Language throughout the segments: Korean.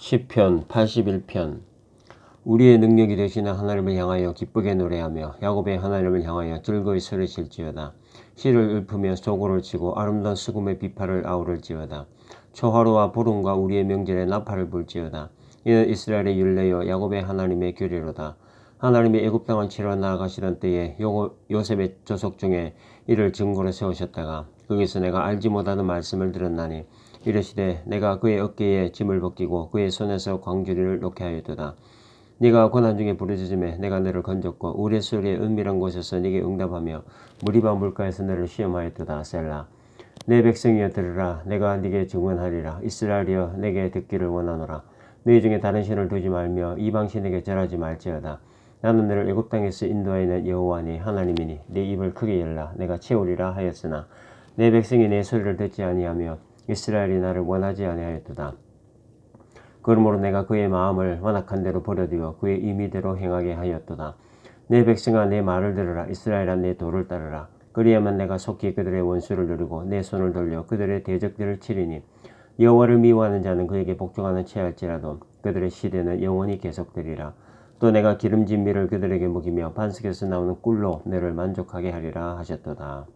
시편 81편 우리의 능력이 되시는 하나님을 향하여 기쁘게 노래하며 야곱의 하나님을 향하여 즐거이 소리칠지어다. 씨를 읊으며 소고를 치고 아름다운 수금의 비파를 아우를지어다. 초하루와 보름과 우리의 명절에 나팔을 불지어다. 이는 이스라엘의 율례여 야곱의 하나님의 규례로다. 하나님이 애굽 땅을 치러 나아가시던 때에 요, 요셉의 조속 중에 이를 증거로 세우셨다가 거기서 내가 알지 못하는 말씀을 들었나니 이르시되 내가 그의 어깨에 짐을 벗기고 그의 손에서 광주리를 놓게 하였도다. 네가 고난 중에 부르짖음에 내가 너를 건졌고 우레 소리의 은밀한 곳에서 네게 응답하며 무리바 물가에서 너를 시험하였도다. 셀라. 내 백성이여 들으라. 내가 네게 증언하리라. 이스라엘이여 내게 듣기를 원하노라. 너희 중에 다른 신을 두지 말며 이방 신에게 절하지 말지어다. 나는 너를 애굽 땅에서 인도하여낸 여호와니 하나님이니 내 입을 크게 열라. 내가 채우리라 하였으나 내 백성이 내 소리를 듣지 아니하며 이스라엘이 나를 원하지 아니하였도다. 그러므로 내가 그의 마음을 완악한 대로 버려두어 그의 임의대로 행하게 하였도다. 내 백성아 내 말을 들으라 이스라엘아 내 도를 따르라. 그리하면 내가 속히 그들의 원수를 누르고 내 손을 돌려 그들의 대적들을 치리니 여호와를 미워하는 자는 그에게 복종하는 채할지라도 그들의 시대는 영원히 계속되리라. 또 내가 기름진 밀을 그들에게 먹이며 반석에서 나오는 꿀로 너를 만족하게 하리라 하셨도다.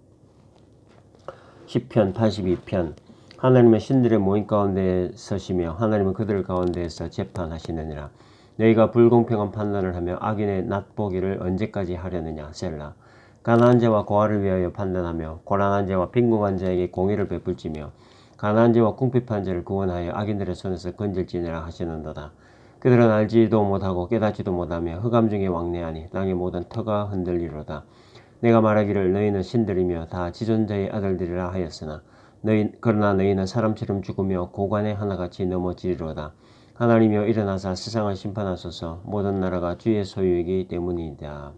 10편 82편 하나님은 신들의 모임 가운데 서시며 하나님은 그들 가운데에서 재판하시느니라. 너희가 불공평한 판단을 하며 악인의 낫보기를 언제까지 하려느냐 셀라. 가난한 자와 고아를 위하여 판단하며 고난한 자와 빈궁한 자에게 공의를 베풀지며 가난한 자와 궁핍한 자를 구원하여 악인들의 손에서 건질지니라 하시는도다. 그들은 알지도 못하고 깨닫지도 못하며 흑암 중에 왕래하니 땅의 모든 터가 흔들리로다. 내가 말하기를 너희는 신들이며 다 지존자의 아들들이라 하였으나 너희 그러나 너희는 사람처럼 죽으며 고관의 하나같이 넘어지리로다. 하나님이여 일어나사 세상을 심판하소서 모든 나라가 주의 소유이기 때문이다.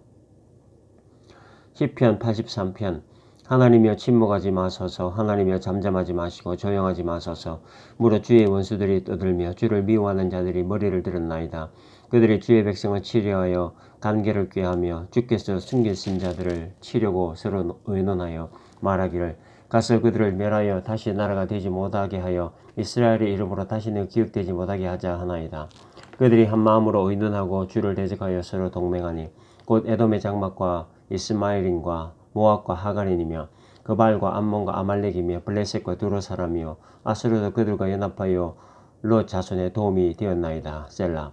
시편 83편 하나님이여 침묵하지 마소서 하나님이여 잠잠하지 마시고 조용하지 마소서 무릇 주의 원수들이 떠들며 주를 미워하는 자들이 머리를 들었나이다. 그들이 주의 백성을 치려하여 간계를 꾀하며 주께서 숨기신 자들을 치려고 서로 의논하여 말하기를 가서 그들을 멸하여 다시 나라가 되지 못하게 하여 이스라엘의 이름으로 다시는 기억되지 못하게 하자 하나이다. 그들이 한 마음으로 의논하고 주를 대적하여 서로 동맹하니 곧 에돔의 장막과 이스마엘인과 모압과 하가린이며 그발과 암몬과 아말렉이며 블레셋과 두로 사람이요 아스르도 그들과 연합하여 롯 자손의 도움이 되었나이다. 셀라.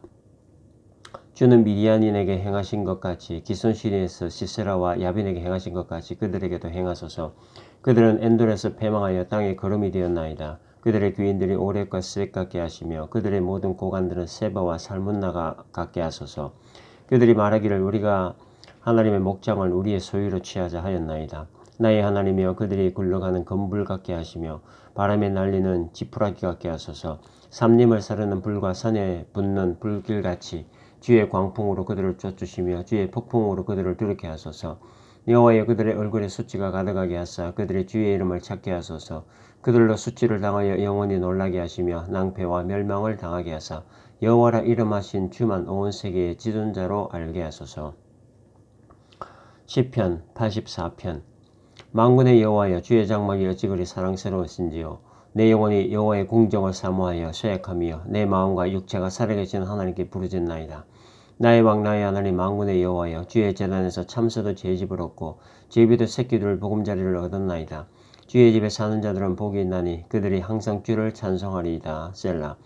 주는 미디안인에게 행하신 것 같이 기손시리에서 시세라와 야빈에게 행하신 것 같이 그들에게도 행하소서. 그들은 엔돌에서 패망하여 땅에 거름이 되었나이다. 그들의 귀인들이 오랩과 스렉 같게 하시며 그들의 모든 고관들은 세바와 살문나가 같게 하소서. 그들이 말하기를 우리가 하나님의 목장을 우리의 소유로 취하자 하였나이다. 나의 하나님이여 그들이 굴러가는 건불 같게 하시며 바람에 날리는 지푸라기 같게 하소서. 삼림을 사르는 불과 산에 붙는 불길같이 주의 광풍으로 그들을 쫓으시며 주의 폭풍으로 그들을 두렵게 하소서. 여호와여 그들의 얼굴에 수치가 가득하게 하사 그들의 주의 이름을 찾게 하소서. 그들로 수치를 당하여 영원히 놀라게 하시며 낭패와 멸망을 당하게 하사 여호와라 이름하신 주만 온 세계의 지존자로 알게 하소서. 시편 84편 망군의 여호와여 주의 장막이 어찌 그리 사랑스러우신지요 내 영혼이 여호와의 공정을 사모하여 쇠약하며 내 마음과 육체가 살아계신 하나님께 부르짖나이다. 나의 왕 나의 하나님 망군의 여호와여 주의 재단에서 참새도 제 집을 얻고 제비도 새끼들 보금자리를 얻었나이다. 주의 집에 사는 자들은 복이 있나니 그들이 항상 주를 찬송하리이다. 셀라.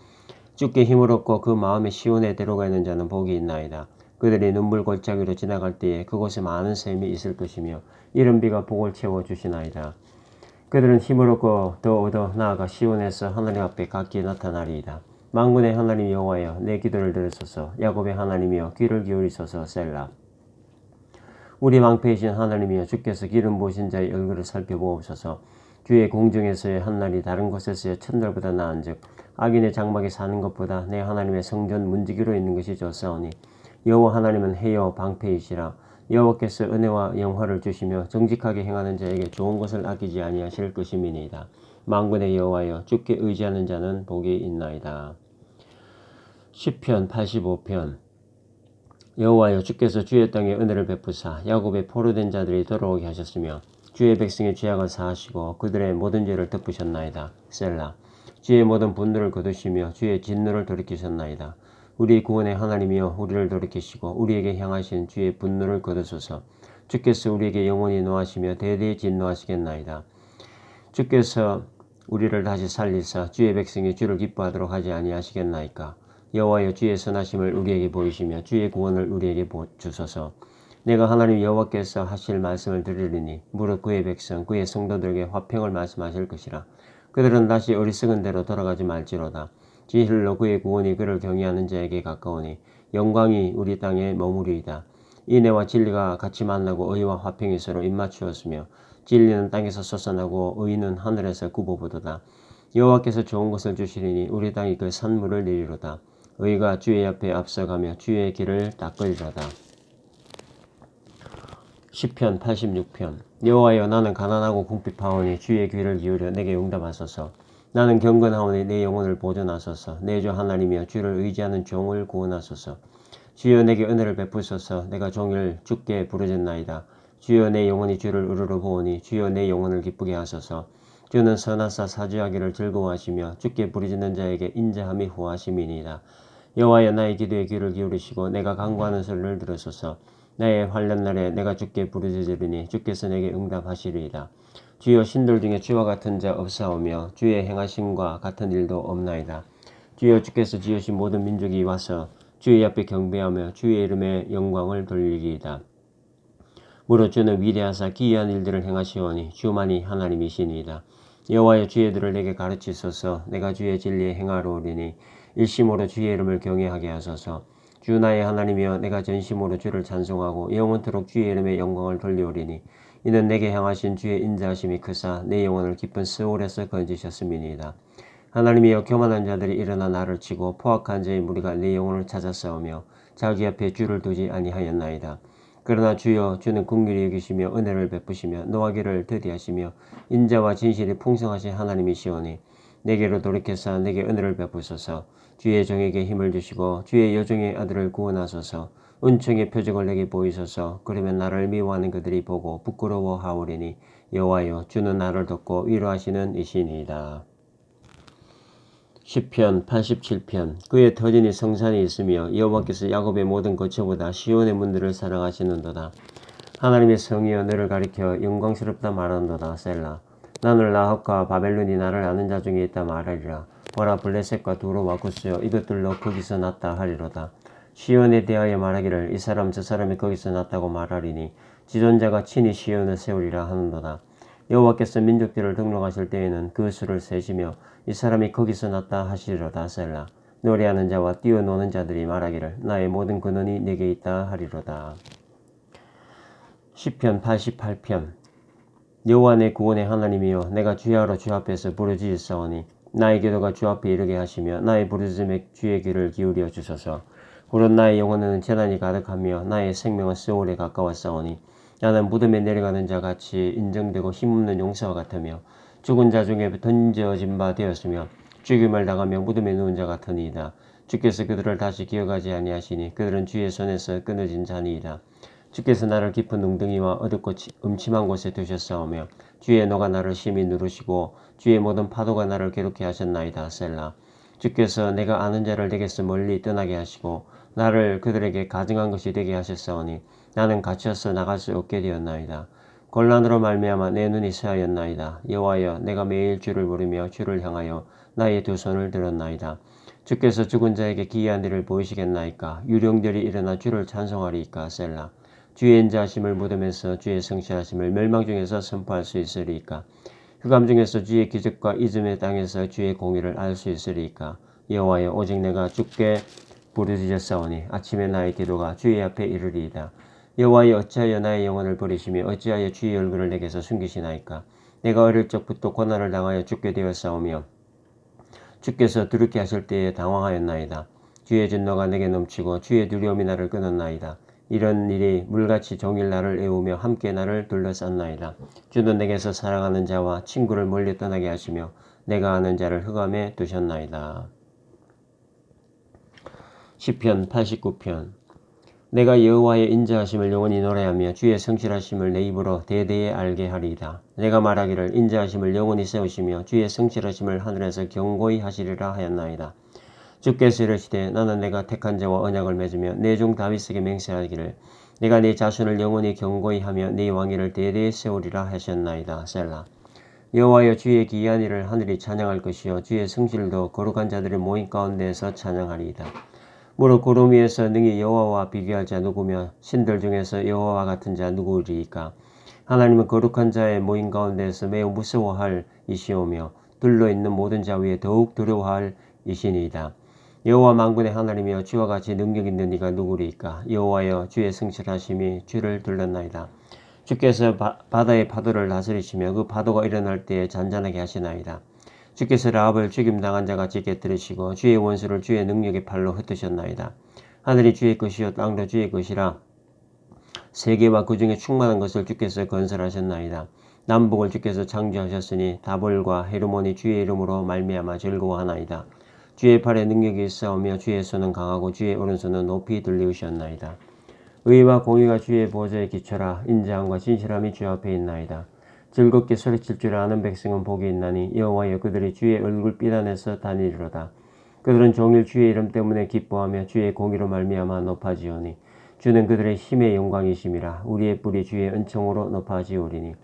주께 힘을 얻고 그 마음의 시온에 데려가 있는 자는 복이 있나이다. 그들이 눈물 골짜기로 지나갈 때에 그곳에 많은 샘이 있을 것이며 이른 비가 복을 채워 주시나이다. 그들은 힘을 얻고 더 얻어 나아가 시온에서 하나님 앞에 각기 나타나리이다. 망군의 하나님 여호와여 내 기도를 들으소서 야곱의 하나님이여 귀를 기울이소서 셀라 우리 왕패이신 하나님이여 주께서 기름 부으신 자의 얼굴을 살펴보옵소서 주의 공중에서의 한날이 다른 곳에서의 첫날보다 나은즉 악인의 장막에 사는 것보다 내 하나님의 성전 문지기로 있는 것이 좋사오니 여호와 하나님은 해여 방패이시라 여호와께서 은혜와 영화를 주시며 정직하게 행하는 자에게 좋은 것을 아끼지 아니하실 것임이니이다. 망군의 여호와여 주께 의지하는 자는 복이 있나이다. 시편 85편 여호와여 주께서 주의 땅에 은혜를 베푸사 야곱의 포로된 자들이 돌아오게 하셨으며 주의 백성의 죄악을 사하시고 그들의 모든 죄를 덮으셨나이다. 셀라 주의 모든 분노를 거두시며 주의 진노를 돌이키셨나이다. 우리 구원의 하나님이여 우리를 돌이키시고 우리에게 향하신 주의 분노를 거두소서. 주께서 우리에게 영원히 노하시며 대대히 진노하시겠나이다. 주께서 우리를 다시 살리사 주의 백성이 주를 기뻐하도록 하지 아니하시겠나이까. 여호와여 주의 선하심을 우리에게 보이시며 주의 구원을 우리에게 주소서. 내가 하나님 여호와께서 하실 말씀을 들으리니 무릇 그의 백성 그의 성도들에게 화평을 말씀하실 것이라. 그들은 다시 어리석은 대로 돌아가지 말지로다. 지실로 그의 구원이 그를 경외하는 자에게 가까우니 영광이 우리 땅에 머무리이다. 인애와 진리가 같이 만나고 의와 화평이 서로 입맞추었으며 진리는 땅에서 솟아나고 의는 하늘에서 구보보도다. 여호와께서 좋은 것을 주시리니 우리 땅이 그 산물을 내리로다. 의가 주의 앞에 앞서가며 주의 길을 닦으리로다. 시편 86편 여호와여 나는 가난하고 궁핍하오니 주의 귀를 기울여 내게 응답하소서. 나는 경건하오니 내 영혼을 보존하소서. 내 주 하나님이여 주를 의지하는 종을 구원하소서. 주여 내게 은혜를 베푸소서. 내가 종일 죽게 부르짖나이다. 주여 내 영혼이 주를 우르르 보오니 주여 내 영혼을 기쁘게 하소서. 주는 선하사 사주하기를 즐거워하시며 주께 부르짖는 자에게 인자함이 후하심이니이다. 여호와여 나의 기도에 귀를 기울이시고 내가 간구하는 소리를 들으소서. 나의 환란 날에 내가 주께 부르짖으리니 주께서 내게 응답하시리이다. 주여 신들 중에 주와 같은 자 없사오며 주의 행하심과 같은 일도 없나이다. 주여 주께서 지으신 모든 민족이 와서 주의 앞에 경배하며 주의 이름에 영광을 돌리리이다. 무릇 주는 위대하사 기이한 일들을 행하시오니 주만이 하나님이시니이다. 여호와여 주의 들을 내게 가르치소서 내가 주의 진리에 행하로오리니 일심으로 주의 이름을 경외하게 하소서 주 나의 하나님이여 내가 전심으로 주를 찬송하고 영원토록 주의 이름에 영광을 돌리오리니 이는 내게 향하신 주의 인자하심이 크사 내 영혼을 깊은 스올에서 건지셨음이니이다. 하나님이여 교만한 자들이 일어나 나를 치고 포악한 자의 무리가 내 영혼을 찾아 싸우며 자기 앞에 주를 두지 아니하였나이다. 그러나 주여 주는 궁휼히 여기시며 은혜를 베푸시며 노하기를 더디하시며 인자와 진실이 풍성하신 하나님이시오니 내게로 돌이켜서 내게 은혜를 베푸소서 주의 종에게 힘을 주시고 주의 여종의 아들을 구원하소서 은총의 표적을 내게 보이소서 그러면 나를 미워하는 그들이 보고 부끄러워하오리니 여호와여 주는 나를 돕고 위로하시는 이신이다. 시편 87편 그의 터진이 성산이 있으며 여호와께서 야곱의 모든 거처보다 시온의 문들을 사랑하시는도다. 하나님의 성이여 너를 가리켜 영광스럽다 말하는도다 셀라. 나는 라합과 바벨론이 나를 아는 자 중에 있다 말하리라. 보라 블레셋과 두로와 구스여 이것들로 거기서 났다 하리로다. 시온에 대하여 말하기를 이 사람 저 사람이 거기서 났다고 말하리니 지존자가 친히 시온을 세우리라 하는도다. 여호와께서 민족들을 등록하실 때에는 그 수를 세시며 이 사람이 거기서 났다 하시리로다 셀라. 노래하는 자와 뛰어노는 자들이 말하기를 나의 모든 근원이 내게 있다 하리로다. 시편 88편 여호와 내 구원의 하나님이여 내가 주야로 주 앞에서 부르짖으사오니 나의 기도가 주 앞에 이르게 하시며 나의 부르짖음에 주의 귀를 기울여 주소서. 물론 나의 영혼은 재난이 가득하며 나의 생명은 세월에 가까웠사오니 나는 무덤에 내려가는 자 같이 인정되고 힘없는 용사와 같으며 죽은 자 중에 던져진 바 되었으며 죽임을 당하며 무덤에 누운 자 같으니이다. 주께서 그들을 다시 기억하지 아니하시니 그들은 주의 손에서 끊어진 자니이다. 주께서 나를 깊은 웅덩이와 어둡고 음침한 곳에 두셨사오며 주의 노가 나를 심히 누르시고 주의 모든 파도가 나를 괴롭게 하셨나이다. 셀라. 주께서 내가 아는 자를 내게서 멀리 떠나게 하시고 나를 그들에게 가증한 것이 되게 하셨사오니 나는 갇혀서 나갈 수 없게 되었나이다. 곤란으로 말미암아 내 눈이 새하였나이다. 여호와여 내가 매일 주를 부르며 주를 향하여 나의 두 손을 들었나이다. 주께서 죽은 자에게 기이한 일을 보이시겠나이까 유령들이 일어나 주를 찬송하리이까 셀라. 주의 인자하심을 무덤에서 주의 성실하심을 멸망 중에서 선포할 수 있으리이까 흑암 중에서 주의 기적과 이즘의 땅에서 주의 공의를 알 수 있으리이까? 여호와여 오직 내가 주께 부르짖었사오니 아침에 나의 기도가 주의 앞에 이르리이다. 여호와여 어찌하여 나의 영혼을 버리시며 어찌하여 주의 얼굴을 내게서 숨기시나이까? 내가 어릴 적부터 고난을 당하여 죽게 되었사오며 주께서 두렵게 하실 때에 당황하였나이다. 주의 진노가 내게 넘치고 주의 두려움이 나를 끊었나이다 이런 일이 물같이 종일 나를 애우며 함께 나를 둘러쌌나이다. 주는 내게서 사랑하는 자와 친구를 멀리 떠나게 하시며 내가 아는 자를 흑암에 두셨나이다. 시편 89편 내가 여호와의 인자하심을 영원히 노래하며 주의 성실하심을 내 입으로 대대에 알게 하리이다. 내가 말하기를 인자하심을 영원히 세우시며 주의 성실하심을 하늘에서 경고히 하시리라 하였나이다. 주께서 이르시되 나는 내가 택한 자와 언약을 맺으며 내 종 다윗에게 맹세하기를 내가 네 자손을 영원히 경고히 하며 네 왕위를 대대에 세우리라 하셨나이다. 셀라. 여호와여 주의 기이한 일을 하늘이 찬양할 것이요 주의 성실도 거룩한 자들의 모임 가운데에서 찬양하리이다. 무릇 구름 위에서 능히 여호와와 비교할 자 누구며 신들 중에서 여호와와 같은 자 누구리이까 하나님은 거룩한 자의 모임 가운데에서 매우 무서워할 이시오며 둘러 있는 모든 자 위에 더욱 두려워할 이시니이다. 여호와 만군의 하나님이여 주와 같이 능력 있는 이가 누구리이까 여호와여 주의 성실하심이 주를 둘렀나이다. 주께서 바, 바다의 파도를 다스리시며 그 파도가 일어날 때에 잔잔하게 하시나이다. 주께서 라합을 죽임당한 자같이 깨뜨리시고 주의 원수를 주의 능력의 팔로 흩으셨나이다. 하늘이 주의 것이요 땅도 주의 것이라 세계와 그 중에 충만한 것을 주께서 건설하셨나이다. 남북을 주께서 창조하셨으니 다볼과 헤르몬이 주의 이름으로 말미암아 즐거워하나이다. 주의 팔에 능력이 있사오며 주의 손은 강하고 주의 오른손은 높이 들리우셨나이다. 의와 공의가 주의 보좌에 기초라 인자함과 진실함이 주 앞에 있나이다. 즐겁게 소리칠 줄 아는 백성은 복이 있나니 여호와여 그들이 주의 얼굴 삐단에서 다니리로다. 그들은 종일 주의 이름 때문에 기뻐하며 주의 공의로 말미암아 높아지오니 주는 그들의 힘의 영광이심이라 우리의 뿔이 주의 은총으로 높아지오리니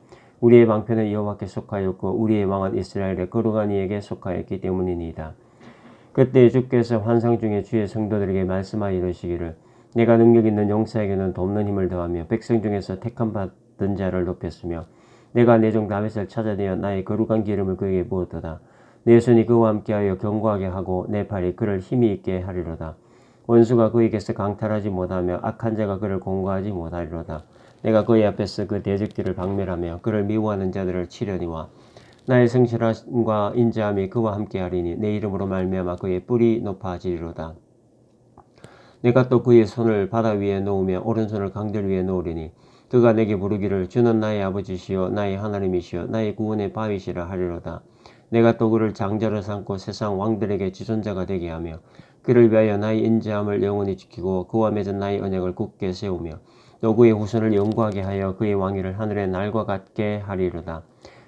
우리의 방편은 여호와께 속하였고 우리의 왕은 이스라엘의 거룩한 이에게 속하였기 때문이니이다. 그때 주께서 환상 중에 주의 성도들에게 말씀하여 이르시기를 내가 능력 있는 용사에게는 돕는 힘을 더하며 백성 중에서 택함 받은 자를 높였으며 내가 내종 다윗을 찾아내어 나의 거룩한 기름을 그에게 부었도다. 내 손이 그와 함께하여 견고하게 하고 내 팔이 그를 힘이 있게 하리로다. 원수가 그에게서 강탈하지 못하며 악한 자가 그를 공고하지 못하리로다. 내가 그의 앞에서 그 대적들을 박멸하며 그를 미워하는 자들을 치려니와 나의 성실함과 인자함이 그와 함께하리니 내 이름으로 말미암아 그의 뿔이 높아지리로다. 내가 또 그의 손을 바다 위에 놓으며 오른손을 강들 위에 놓으리니 그가 내게 부르기를 주는 나의 아버지시요 나의 하나님이시요 나의 구원의 바위시라 하리로다. 내가 또 그를 장자로 삼고 세상 왕들에게 지존자가 되게 하며 그를 위하여 나의 인자함을 영원히 지키고 그와 맺은 나의 언약을 굳게 세우며 또 그의 후손을 영구하게 하여 그의 왕위를 하늘의 날과 같게 하리로다.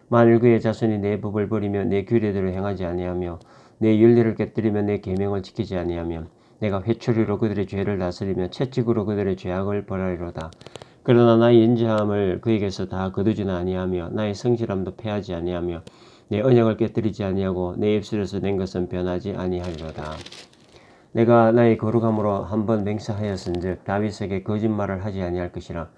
만일 그의 자손이 내 법을 버리며 내 규례대로 행하지 아니하며 내 윤리를 깨뜨리며 내 계명을 지키지 아니하면 내가 회초리로 그들의 죄를 다스리며 채찍으로 그들의 죄악을 벌하리로다. 그러나 나의 인자함을 그에게서 다 거두지는 아니하며 나의 성실함도 패하지 아니하며 내 언약을 깨뜨리지 아니하고 내 입술에서 낸 것은 변하지 아니하리로다. 내가 나의 거룩함으로 한번 맹세하였은즉 다윗에게 거짓말을 하지 아니할 것이라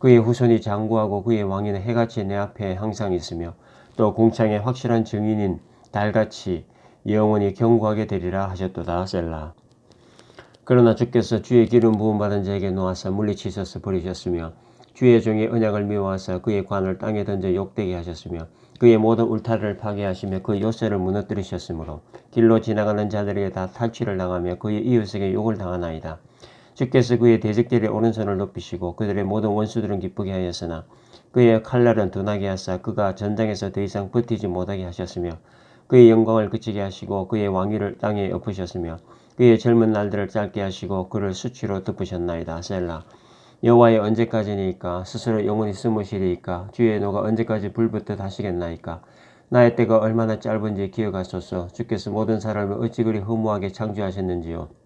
그의 후손이 장구하고 그의 왕위는 해같이 내 앞에 항상 있으며 또 공창의 확실한 증인인 달같이 영원히 경고하게 되리라 하셨도다 셀라. 그러나 주께서 주의 기름 부음 받은 자에게 놓아서 물리치셔서 버리셨으며 주의 종의 언약을 미워하사 그의 관을 땅에 던져 욕되게 하셨으며 그의 모든 울타리를 파괴하시며 그 요새를 무너뜨리셨으므로 길로 지나가는 자들에게 다 탈취를 당하며 그의 이웃에게 욕을 당하나이다. 주께서 그의 대적들의 오른손을 높이시고 그들의 모든 원수들은 기쁘게 하였으나 그의 칼날은 둔하게 하사 그가 전장에서 더 이상 버티지 못하게 하셨으며 그의 영광을 그치게 하시고 그의 왕위를 땅에 엎으셨으며 그의 젊은 날들을 짧게 하시고 그를 수치로 덮으셨나이다. 셀라. 여호와의 언제까지니까? 스스로 영원히 숨으시리이까? 주의 노가 언제까지 불붙듯 하시겠나이까? 나의 때가 얼마나 짧은지 기억하소서. 주께서 모든 사람을 어찌 그리 허무하게 창조하셨는지요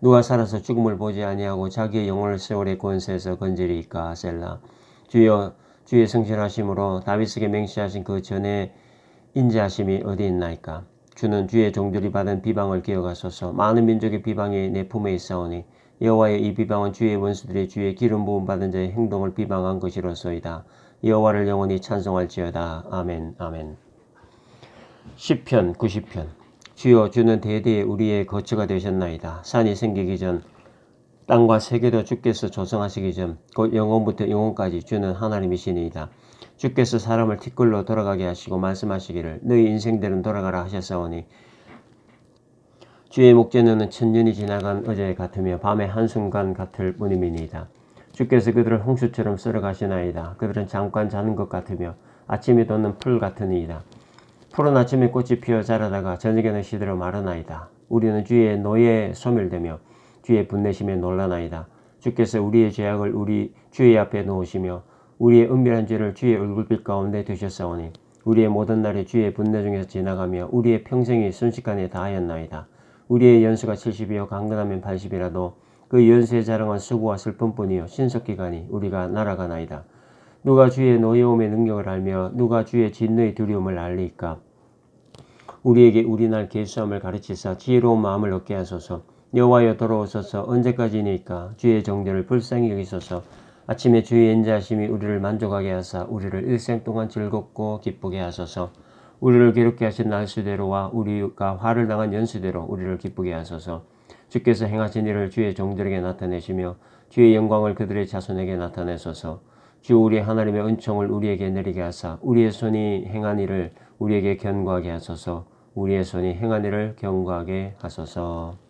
누가 살아서 죽음을 보지 아니하고 자기의 영혼을 세월의 권세에서 건지리이까 셀라. 주여 주의 성실하심으로 다윗에게 맹시하신 그 전에 인자하심이 어디 있나이까? 주는 주의 종들이 받은 비방을 기억하소서. 많은 민족의 비방이 내 품에 있사오니 여호와의 이 비방은 주의 원수들이 주의 기름 부음 받은 자의 행동을 비방한 것이로소이다. 여호와를 영원히 찬송할지어다. 아멘 아멘. 10편 90편 주여 주는 대대에 우리의 거처가 되셨나이다. 산이 생기기 전 땅과 세계도 주께서 조성하시기 전 곧 영원부터 영원까지 주는 하나님이시니이다. 주께서 사람을 티끌로 돌아가게 하시고 말씀하시기를 너희 인생들은 돌아가라 하셨사오니 주의 목전에는 천년이 지나간 어제 같으며 밤의 한순간 같을 뿐임이니이다. 주께서 그들을 홍수처럼 쓸어 가시나이다. 그들은 잠깐 자는 것 같으며 아침이 돋는 풀 같으니이다. 푸른 아침에 꽃이 피어 자라다가 저녁에는 시들어 마르나이다. 우리는 주의 노예에 소멸되며 주의 분내심에 놀라나이다. 주께서 우리의 죄악을 우리 주의 앞에 놓으시며 우리의 은밀한 죄를 주의 얼굴빛 가운데 두셨사오니 우리의 모든 날이 주의 분내 중에서 지나가며 우리의 평생이 순식간에 다하였나이다. 우리의 연수가 70이요 강건하면 80이라도 그 연수의 자랑은 수고와 슬픔뿐이요 신속기간이 우리가 날아가나이다. 누가 주의 노여움의 능력을 알며 누가 주의 진노의 두려움을 알리까? 우리에게 우리날 계수함을 가르치사 지혜로운 마음을 얻게 하소서. 여호와여 돌아오소서 언제까지니까 주의 정죄를 불쌍히 여기소서. 아침에 주의 인자하심이 우리를 만족하게 하사 우리를 일생 동안 즐겁고 기쁘게 하소서. 우리를 괴롭게 하신 날수대로와 우리가 화를 당한 연수대로 우리를 기쁘게 하소서. 주께서 행하신 일을 주의 종들에게 나타내시며 주의 영광을 그들의 자손에게 나타내소서. 주 우리 하나님의 은총을 우리에게 내리게 하사 우리의 손이 행한 일을 우리에게 견고하게 하소서. 우리의 손이 행한 일을 견고하게 하소서.